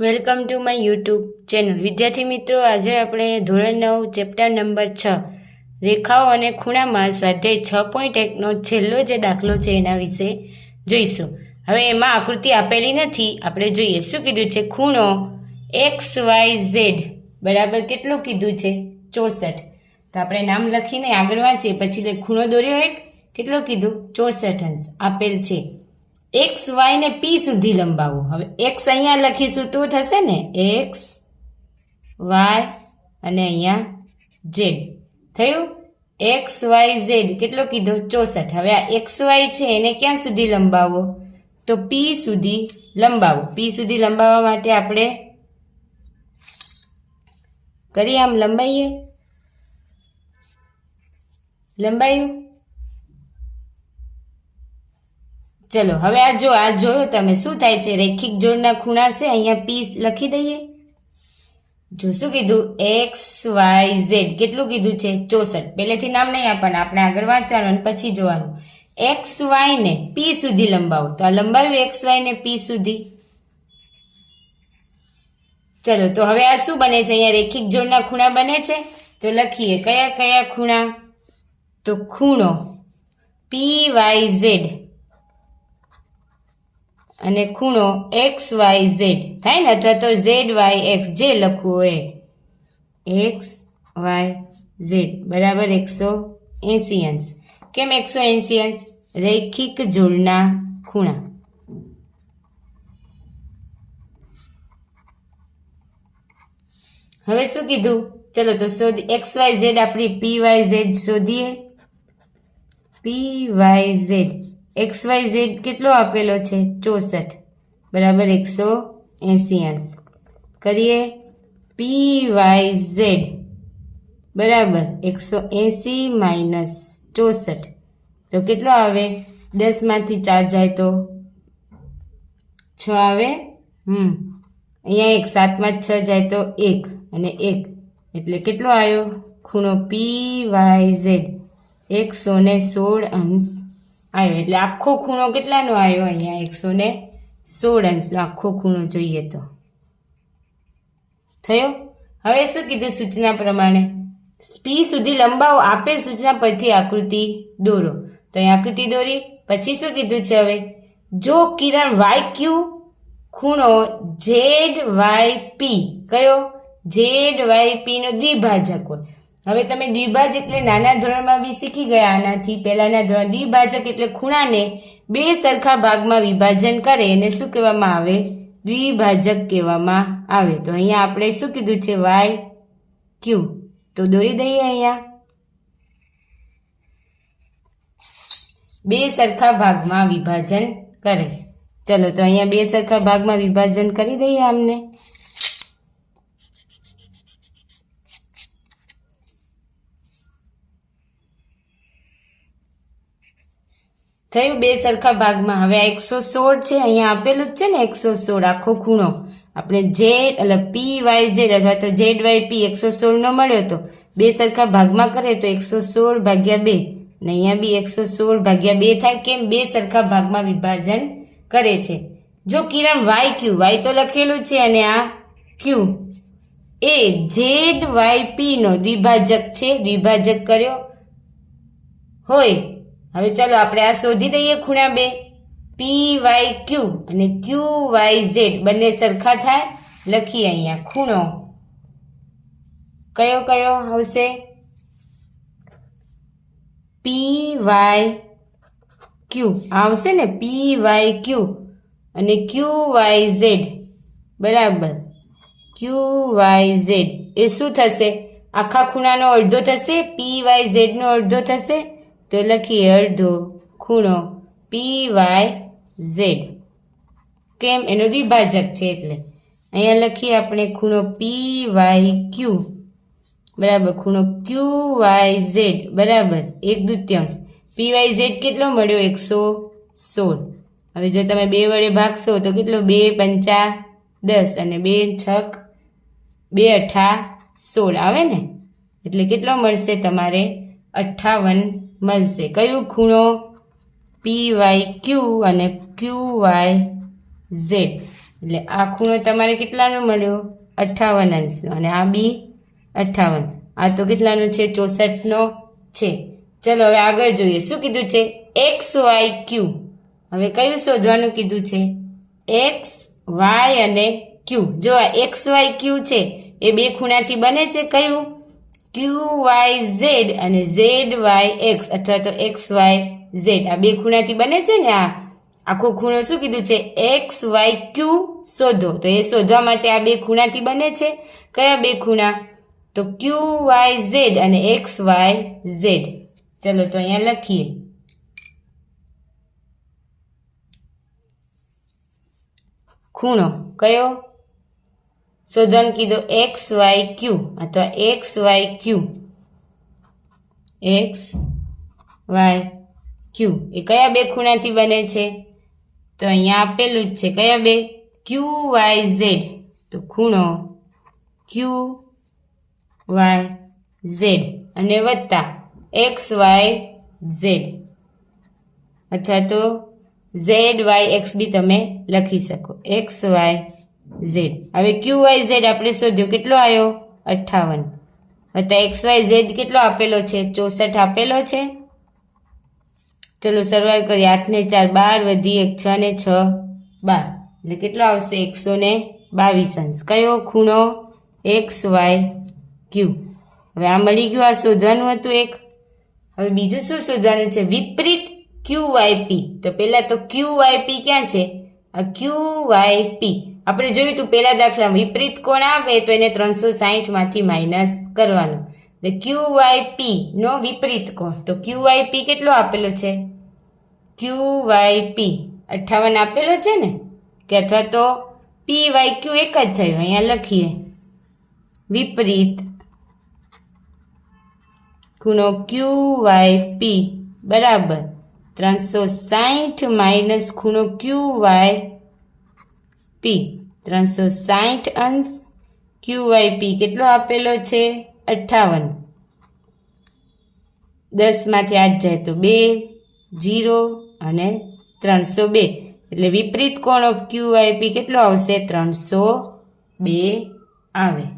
Welcome to my YouTube channel. વિદ્યાર્થી મિત્રો, આજે આપણે ધોરણ નવ, ચેપ્ટર નંબર છ, રેખાઓ અને ખૂણામાં સ્વાધ્યાય છ પોઈન્ટ એકનો છેલ્લો જે દાખલો છે એના વિશે જોઈશું. હવે એમાં આકૃતિ આપેલી નથી. આપણે જોઈએ, શું કીધું છે? ખૂણો એક્સ વાય ઝેડ. બરાબર કેટલું કીધું છે? ચોસઠ. તો આપણે નામ લખીને આગળ વાંચીએ. પછી ખૂણો દોર્યો એક. કેટલો કીધું? ચોસઠ અંશ. આપેલ છે. એક્સ વાય ને પી સુધી લંબાવો. હવે એક્સ અહીંયા લખીશું તો થશે ને? એક્સ વાય અને અહીંયા ઝેડ થયું? એક્સ વાય ઝેડ કેટલો કીધો? ચોસઠ. હવે આ એક્સ વાય છે, એને ક્યાં સુધી લંબાવો? તો પી સુધી લંબાવો. પી સુધી લંબાવવા માટે આપણે કરીએ આમ લંબાઈએ? લંબાયું? ચલો, હવે આ જો, આ જોયો તમે. શું થાય છે? રેખિક જોડના ખૂણા છે, અહીંયા પી લખી દઈએ. જો શું કીધું? એક્સ વાય ઝેડ કેટલું કીધું છે? ચોસઠ. પહેલેથી નામ નહીં આપવાના, આપણે આગળ વાંચવાનું અને પછી જોવાનું. એક્સ વાય ને પી સુધી લંબાવો. તો આ લંબાવ્યું એક્સ વાય ને પી સુધી. ચલો, તો હવે આ શું બને છે? અહીંયા રેખિક જોડના ખૂણા બને છે. તો લખીએ, કયા કયા ખૂણા? તો ખૂણો પી વાય ઝેડ અને ખૂણો એક્સ વાય ઝેડ. થાય ને? અથવા તો ઝેડ વાય એક્સ, જે લખવું હોય. X Y Z. બરાબર એકસો એંસી અંશ. કેમ એકસો એંસી અંશ? રૈખિક જોડના ખૂણા. હવે શું કીધું? ચલો તો શોધ, એક્સ વાય ઝેડ આપણી પી વાય ઝેડ શોધીએ. P Y Z. X Y Z કેટલો આપેલો છે? ચોસઠ. બરાબર એકસો એંસી અંશ. કરીએ? પી વાય ઝેડ બરાબર એકસો એંસી માઇનસ ચોસઠ. તો કેટલો આવે? દસમાંથી ચાર જાય તો? છ આવે? હમ. અહીંયા એક સાતમાં છ જાય તો એક અને એક. એટલે કેટલો આવ્યો? ખૂણો પી વાય ઝેડ એકસો સોળ અંશ. આવ્યો. એટલે આખો ખૂણો કેટલાનો આવ્યો અહીંયા? એકસો ને સોળ અંશનો આખો ખૂણો જોઈએ તો. થયો? હવે શું કીધું સૂચના પ્રમાણે? પી સુધી લંબાવો. આપેલ સૂચના પરથી આકૃતિ દોરો. તો અહીં આકૃતિ દોરી. પછી શું કીધું છે હવે? જો કિરણ વાય ક્યુ ખૂણો ઝેડ વાય પી. કયો? ઝેડ વાય પીનો દ્વિભાજક હોય. હવે તમે દ્વિભાજ એટલે નાના ધોરણમાં બી શીખી ગયા આનાથી. પહેલાંના ધોરણ દ્વિભાજક એટલે ખૂણાને બે સરખા ભાગમાં વિભાજન કરે એને શું કહેવામાં આવે? દ્વિભાજક કહેવામાં આવે. તો અહીંયા આપણે શું કીધું છે? Y Q? તો દોરી દઈએ અહીંયા. બે સરખા ભાગમાં વિભાજન કરે. ચલો, તો અહીંયા બે સરખા ભાગમાં વિભાજન કરી દઈએ આમને. થયું બે સરખા ભાગમાં. હવે આ એકસો સોળ છે, અહીંયા આપેલું જ છે ને, એકસો સોળ, આખો ખૂણો. આપણે ઝેડ એટલે પી, વાય, ઝેડ, અથવા તો ઝેડ, વાય, પી એકસો સોળનો મળ્યો તો બે સરખા ભાગમાં કરે તો એકસો સોળ ભાગ્યા બે. ને અહીંયા બી એકસો સોળ ભાગ્યા બે થાય કેમ? બે સરખા ભાગમાં વિભાજન કરે છે. જો કિરણ વાય ક્યુ, વાય તો લખેલું છે અને આ ક્યુ. એ ઝેડ, વાય, પી નો દ્વિભાજક છે. દ્વિભાજક કર્યો હોય હવે ચાલો આપણે આ શોધી દઈએ ખૂણા બે. પી વાય ક્યુ અને ક્યુ વાય ઝેડ બંને સરખા થાય. લખીએ અહીંયા ખૂણો. કયો કયો આવશે? પી વાય ક્યુ આવશે ને? પી વાય ક્યુ અને ક્યુ વાય ઝેડ બરાબર. ક્યુ વાય ઝેડ એ શું થશે? આખા ખૂણાનો અડધો થશે પી વાય ઝેડનો અડધો થશે તો લખીએ અડધો ખૂણો પી વાય ઝેડ. કેમ? એનો દ્વિભાજક છે એટલે. અહીંયા લખીએ આપણે ખૂણો પી વાય ક્યુ. બરાબર, ખૂણો ક્યુ વાય ઝેડ. બરાબર, એક દૂત્યાંશ. પી વાય ઝેડ કેટલો મળ્યો? એકસો સોળ. હવે જો તમે બે વડે ભાગશો તો કેટલો? બે પંચા દસ અને બે છક બે અઠા સોળ. આવે ને? એટલે કેટલો મળશે તમારે? અઠ્ઠાવન મળશે. કયું ખૂણો? પી વાય ક્યુ અને ક્યુ વાય ઝેડ. એટલે આ ખૂણો તમારે કેટલાનો મળ્યો? અઠ્ઠાવન અંશનો અને આ બી અઠ્ઠાવન. આ તો કેટલાનો છે? ચોસઠનો છે. ચલો, હવે આગળ જોઈએ. શું કીધું છે? X Y Q. હવે કયું શોધવાનું કીધું છે? એક્સ વાય અને ક્યુ. જો આ એક્સ વાય ક્યુ છે, એ બે ખૂણાથી બને છે, કયું? ક્યુ વાય ઝેડ અને ઝેડ વાય એક્સ અથવા તો એક્સ વાય ઝેડ આ બે ખૂણાથી બને છે ને આ? આખો ખૂણો શું કીધું છે? એક્સ વાય ક્યુ શોધો. તો એ શોધવા માટે આ બે ખૂણાથી બને છે. કયા બે ખૂણા? તો ક્યુ વાય ઝેડ અને એક્સ વાય ઝેડ ચલો તો અહીંયા લખીએ. ખૂણો કયો? શોધવાનું કીધો એક્સ વાય ક્યુ અથવા X Y Q. X Y Q. એ કયા બે ખૂણાથી બને છે? તો અહીંયા આપેલું જ છે. કયા બે? Q Y Z. તો ખૂણો ક્યુ વાય ઝેડ અને વત્તા એક્સ વાય ઝેડ. અથવા તો ઝેડ વાય એક્સ બી તમે લખી શકો. એક્સ વાય ઝેડ હવે ક્યુ વાય ઝેડ આપણે શોધ્યો. કેટલો આવ્યો અઠ્ઠાવન. વત્તા એક્સ વાય ઝેડ કેટલો આપેલો છે? ચોસઠ આપેલો છે? ચલો સર્વાઈવ કરીએ. આઠને ચાર, બાર વધી એક, છ ને છ, બાર. એટલે કેટલો આવશે? એકસો ને બાવીસ અંશ. કયો ખૂણો? એક્સ વાય ક્યુ હવે આ મળી ગયું આ શોધવાનું હતું એક. હવે બીજું શું શોધવાનું છે? વિપરીત ક્યુ વાય પી તો પહેલાં તો ક્યુ વાય પી ક્યાં છે? ક્યુ વાય પી આપણે જોયું હતું પહેલા દાખલા વિપરીત કોણ આવે તો એને ત્રણસો સાહીઠમાંથી માઇનસ કરવાનો. એટલે ક્યુ વાય નો વિપરીત કોણ? તો ક્યુ વાય પી કેટલો આપેલો છે? ક્યુ વાય પી અઠ્ઠાવન આપેલો છે ને? કે અથવા તો પી વાય ક્યુ એક જ થયો. અહીંયા લખીએ. વિપરીત ખૂણો ક્યુ વાય પી બરાબર. ત્રણસો સાહીઠ માઇનસ ખૂણો ક્યુ વાય પી. ત્રણસો સાહીઠ અંશ ક્યુ વાય પી કેટલો આપેલો છે? અઠ્ઠાવન. દસમાંથી આઠ જાય તો બે, જીરો અને ત્રણસો બે. એટલે વિપરીત કોણ ઓફ ક્યુ વાય પી કેટલો આવશે? ત્રણસો બે આવે.